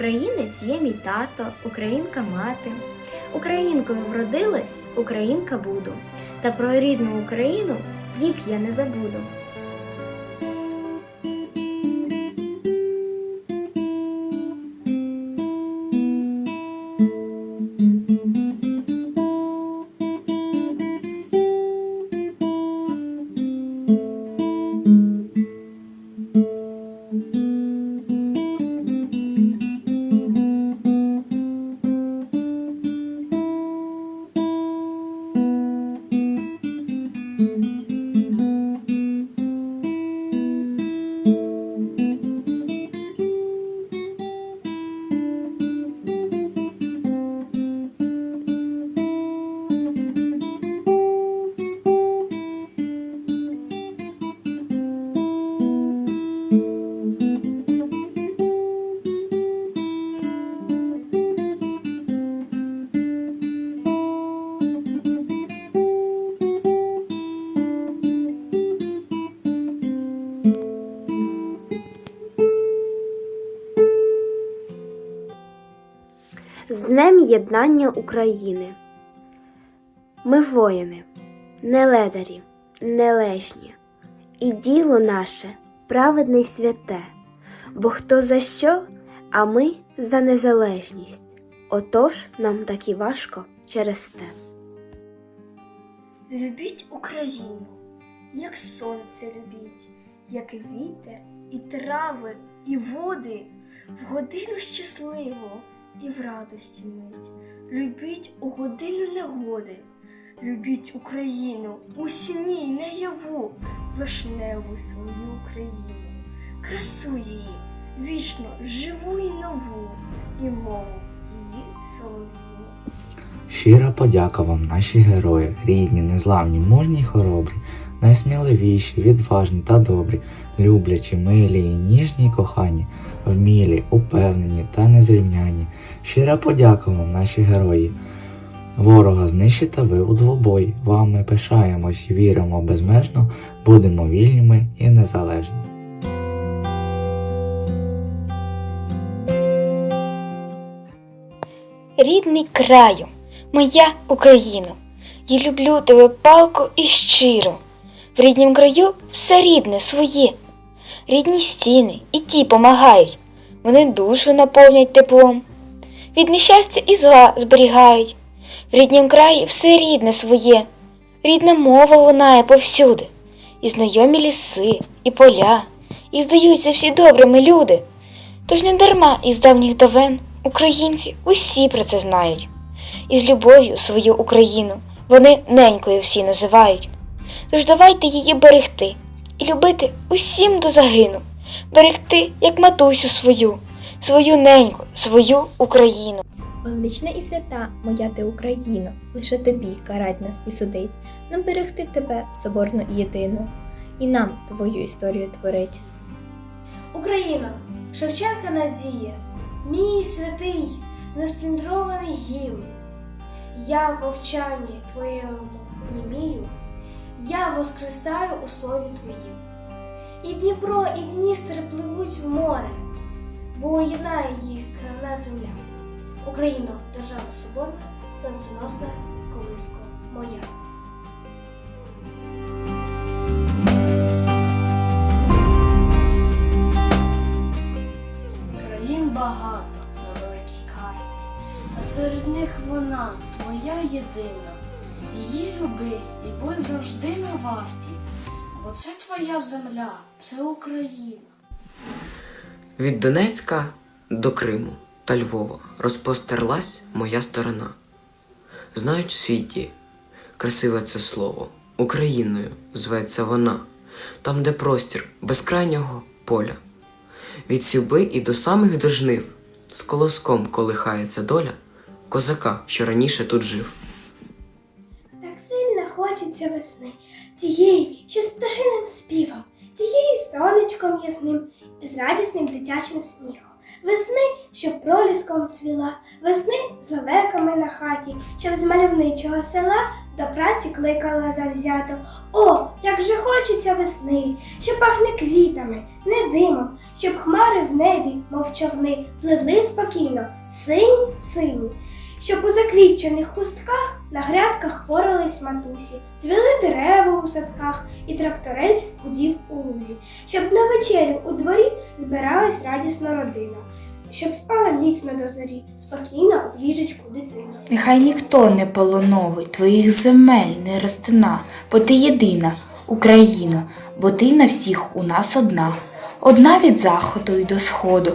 Українець є мій тато, українка мати. Українкою вродилась, українка буду. Та про рідну Україну вік я не забуду. Єднання України. Ми воїни, не ледарі, не лежні, і діло наше праведне й святе, бо хто за що, а ми за незалежність. Отож нам так і важко через те. Любіть Україну, як сонце любіть, як вітер і трави, і води, в годину щасливу і в радості мить. Любіть у годину негоди, любіть Україну у сні наяву, вишневу свою Україну, красу її, вічно живу і нову, і мову її солов'їну. Щира подяка вам, наші герої, рідні, незламні, мужні й хоробрі, найсміливіші, відважні та добрі, люблячі, милі і ніжні й кохані, вмілі, упевнені та незрівняні. Щира подяка вам, наші герої. Ворога знищите ви у двобой. Вами пишаємось, віримо безмежно, будемо вільними і незалежні. Рідний краю, моя Україно, я люблю тебе палко і щиро. В ріднім краю все рідне своє. Рідні стіни і ті помагають, вони душу наповнять теплом. Від нещастя і зла зберігають. В ріднім краї все рідне своє, рідна мова лунає повсюди, і знайомі ліси, і поля, і здаються всі добрими люди. Тож не дарма із давніх давен українці усі про це знають. І з любов'ю свою Україну вони ненькою всі називають. Тож давайте її берегти і любити усім до загину, берегти, як матусю свою, свою неньку, свою Україну. Велична і свята, моя ти Україно, лише тобі карать нас і судить, нам берегти тебе соборну і єдину, і нам твою історію творить. Україна, Шевченка надія, мій святий, неспліндрований гімн. Я в мовчанні твоєму німію, я воскресаю у слові твоїм. І Дніпро, і Дністер пливуть в море, бо єднає їх кремна земля. Україно, держава соборна, танценосна, колиско моя. Країн багато на великій карті, та серед них вона твоя єдина. І будь завжди на варті, бо це твоя земля, це Україна. Від Донецька до Криму та Львова розпостерлась моя сторона. Знають в світі, красиве це слово, Україною зветься вона, там, де простір безкрайнього поля. Від сівби і до самих дожнив з колоском колихається доля козака, що раніше тут жив. Так хочеться весни, тієї, що з пташиним співом, тієї з сонечком ясним і з радісним дитячим сміхом. Весни, що проліском цвіла, весни з лелеками на хаті, щоб з мальовничого села до праці кликала завзято. О, як же хочеться весни, що пахне квітами, не димом, щоб хмари в небі, мов човни, пливли спокійно, сині, сині, щоб у заквітчених хустках на грядках порались матусі, цвіли дерева у садках, і тракторець гудів у лузі, щоб на вечерю у дворі збиралась радісна родина, щоб спала міцно до зорі, спокійно в ліжечку дитина. Нехай ніхто не полоновить твоїх земель не розтина, бо ти єдина, Україна, бо ти на всіх у нас одна. Одна від заходу й до сходу,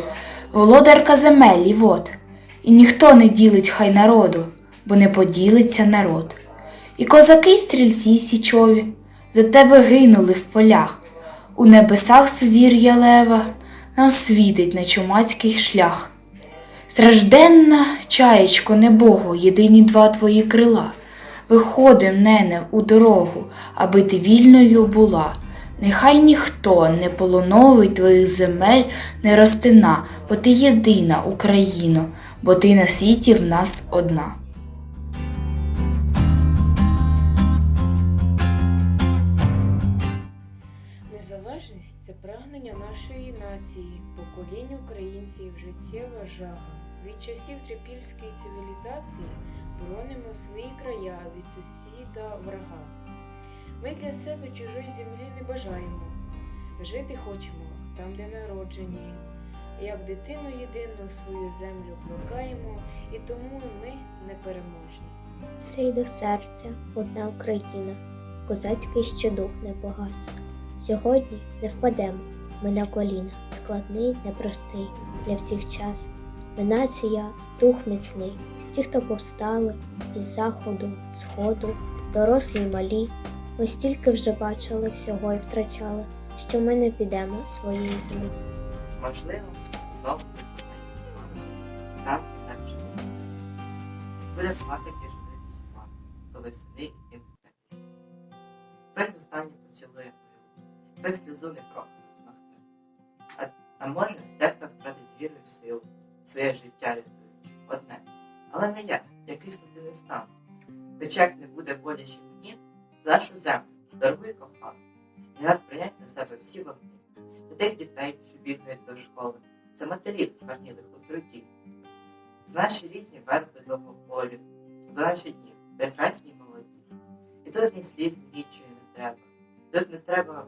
володарка земель і вод. І ніхто не ділить хай народу, бо не поділиться народ. І козаки стрільці січові за тебе гинули в полях. У небесах сузір'я лева нам світить на чумацький шлях. Стражденна, чаєчко небого, єдині два твої крила. Виходим, нене, у дорогу, аби ти вільною була. Нехай ніхто не полоновить твоїх земель не розтина, бо ти єдина Україно, бо ти на світі в нас одна. Незалежність це прагнення нашої нації, поколінь українців життєва жага. Від часів трипільської цивілізації боронимо свої края від сусіда врага. Ми для себе чужої землі не бажаємо. Жити хочемо там, де народжені. Як дитину єдину свою землю плекаємо, і тому ми непереможні. Це й до серця одна Україна, козацький ще дух не погас. Сьогодні не впадемо ми на коліна, складний, непростий для всіх час. Ми нація, дух міцний, ті, хто повстали із заходу, сходу, дорослі й малі. Ми стільки вже бачили всього і втрачали, що ми не підемо своєї землі. Можливо, землю, дорогу і кохану, я рад прийняти на себе всі вогні тих дітей, що бігають до школи, за матерів, згарнілих у труді, за наші рідні верби довгополі, за наші дні, прекрасні й молоді. І тут ні сліз, ні відчаю не треба. Тут не треба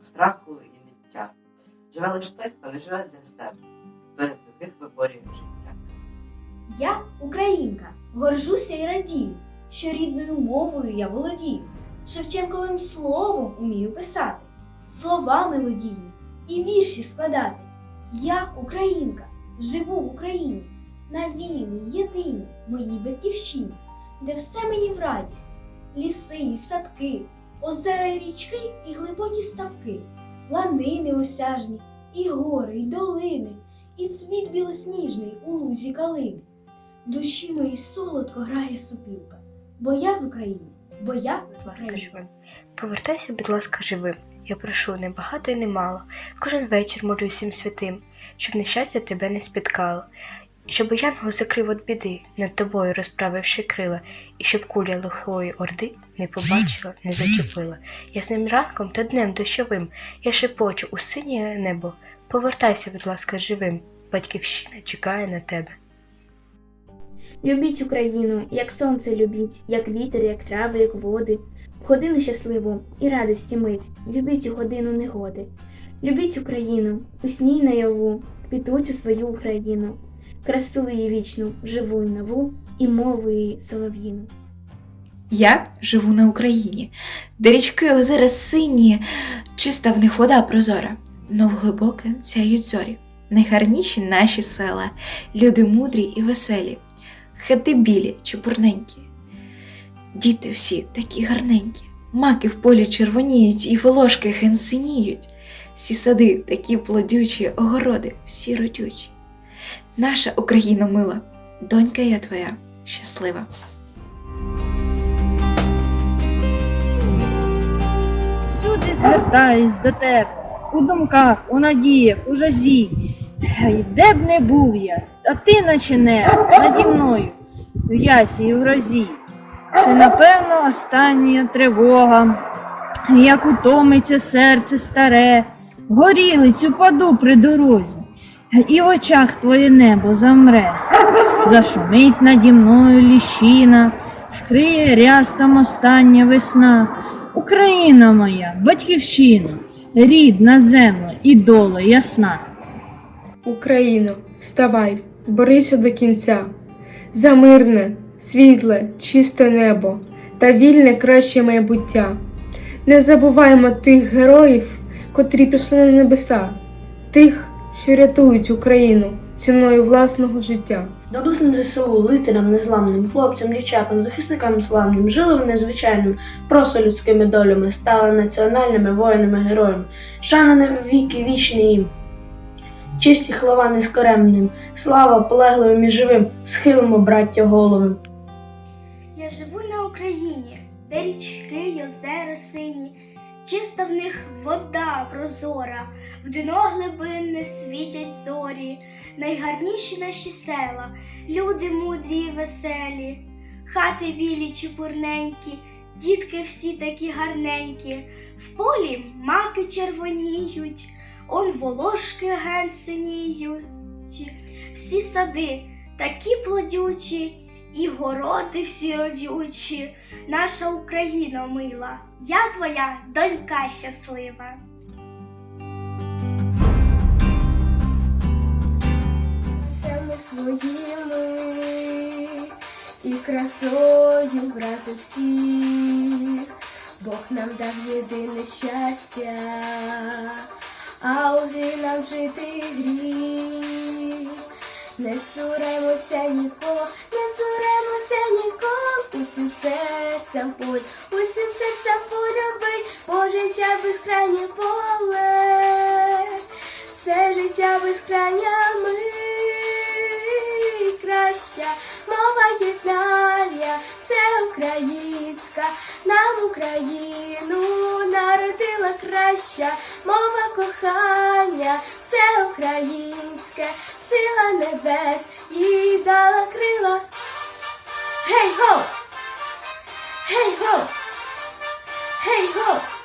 страху і ниття. Живе лише той, хто не живе для себе, хто для других виборює життя. Я українка, горжуся і радію, що рідною мовою я володію, Шевченковим словом умію писати, слова мелодійні і вірші складати. Я українка, живу в Україні, на вільній, єдиній моїй батьківщині, де все мені в радість, ліси і садки, озера й річки і глибокі ставки, лани неосяжні, і гори, і долини, і цвіт білосніжний у лузі калини. Душі моїй солодко грає сопілка, бо я з України, бо я будь ласка, живим. Повертайся, будь ласка, живим. Я прошу не багато і не мало. Кожен вечір молю всім святим, щоб нещастя тебе не спіткало, щоб янгол закрив від біди, над тобою розправивши крила, і щоб куля лихої орди не побачила, не зачепила. Ясним ранком та днем дощовим я шепочу у синє небо. Повертайся, будь ласка, живим. Батьківщина чекає на тебе. Любіть Україну, як сонце любіть, як вітер, як трави, як води. В годину щасливу і радості мить, любіть у годину негоди. Любіть Україну, у сні й наяву, квітучу свою Україну, красу її вічну, живу й нову, і мову її солов'їну. Я живу на Україні, де річки озера сині, чиста в них вода прозора, но глибоке сяють зорі. Найгарніші наші села, люди мудрі і веселі, хати білі, чепурненькі. Діти всі такі гарненькі, маки в полі червоніють і волошки ген синіють. Всі сади такі плодючі, огороди всі родючі. Наша Україна мила, донька я твоя, щаслива. Всюди звертаюсь до тебе, у думках, у надіях, у жазі. Де б не був я, а ти наче не наді мною, в ясі і в грозі. Це напевно остання тривога, як утомиться серце старе, горілицю паду при дорозі, і в очах твоє небо замре. Зашумить наді мною ліщина, вкриє рястом остання весна. Україна моя, батьківщина, рідна земля і доля ясна. Україно, вставай, борися до кінця. За мирне, світле, чисте небо та вільне краще майбуття. Не забуваймо тих героїв, котрі пішли на небеса, тих, що рятують Україну ціною власного життя. Доблесним ЗСУ, лицарям незламним, хлопцям, дівчатам, захисникам славним, жили вони звичайними, просто людськими долями, стали національними воїнами героями. Шана на віки вічні їм. Честь і хлова нескоремним, слава полеглим і живим, схилимо, браття, голови. Я живу на Україні, де річки й озера сині, чиста в них вода прозора, в дно глибин не світять зорі, найгарніші наші села, люди мудрі й веселі, хати білі чепурненькі, дітки всі такі гарненькі, в полі маки червоніють, он волошки ген синіють, всі сади такі плодючі. І городи всі родючі, наша Україна мила, я твоя донька щаслива. Своїми і красою вразив всіх, Бог нам дав єдине щастя, а уже нам жити гріх. Не суремося нікого, не суремося нікого, усім серцям поль, усім серцям полюбить, бо життя безкрайнє поле, все життя безкрайня ми краща, мова єднання, це українська, нам Україну народила краща, мова кохання, це українське, сила небес їй дала крила. Гей го! Гей го! Гей го!